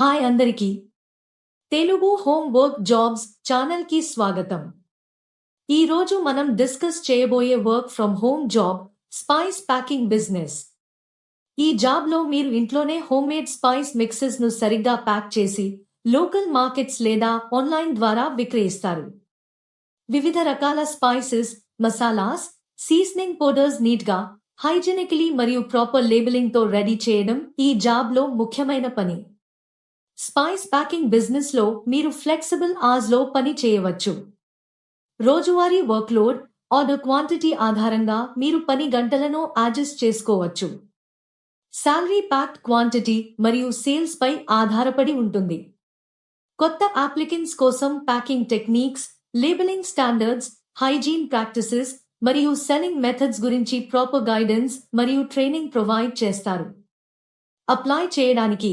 Hi అందరికీ. Telugu home work jobs ఛానల్కి స్వాగతం. ఈరోజు మనం డిస్కస్ చేయబోయే work from home job spice packing business. ఈ జాబ్లో మీరు ఇంట్లోనే హోమ్మేడ్ స్పైస్ మిక్సెస్ను సరిగ్గా ప్యాక్ చేసి లోకల్ మార్కెట్స్ లేదా ఆన్లైన్ ద్వారా విక్రయిస్తారు. వివిధ రకాల స్పైసెస్ మసాలాస్ సీజనింగ్ పౌడర్స్ నీట్గా హైజెనికలీ మరియు ప్రాపర్ లేబులింగ్తో రెడీ చేయడం ఈ జాబ్లో ముఖ్యమైన పని. స్పైస్ ప్యాకింగ్ బిజినెస్లో మీరు ఫ్లెక్సిబుల్ ఆర్స్లో పని చేయవచ్చు. రోజువారీ వర్క్లోడ్ ఆర్డర్ క్వాంటిటీ ఆధారంగా మీరు పని గంటలను అడ్జస్ట్ చేసుకోవచ్చు. శాలరీ ప్యాక్డ్ క్వాంటిటీ మరియు సేల్స్ పై ఆధారపడి ఉంటుంది. కొత్త అప్లికెంట్స్ కోసం packing techniques labelling standards hygiene practices మరియు సెల్లింగ్ మెథడ్స్ గురించి ప్రాపర్ గైడెన్స్ మరియు ట్రైనింగ్ ప్రొవైడ్ చేస్తారు. అప్లై చేయడానికి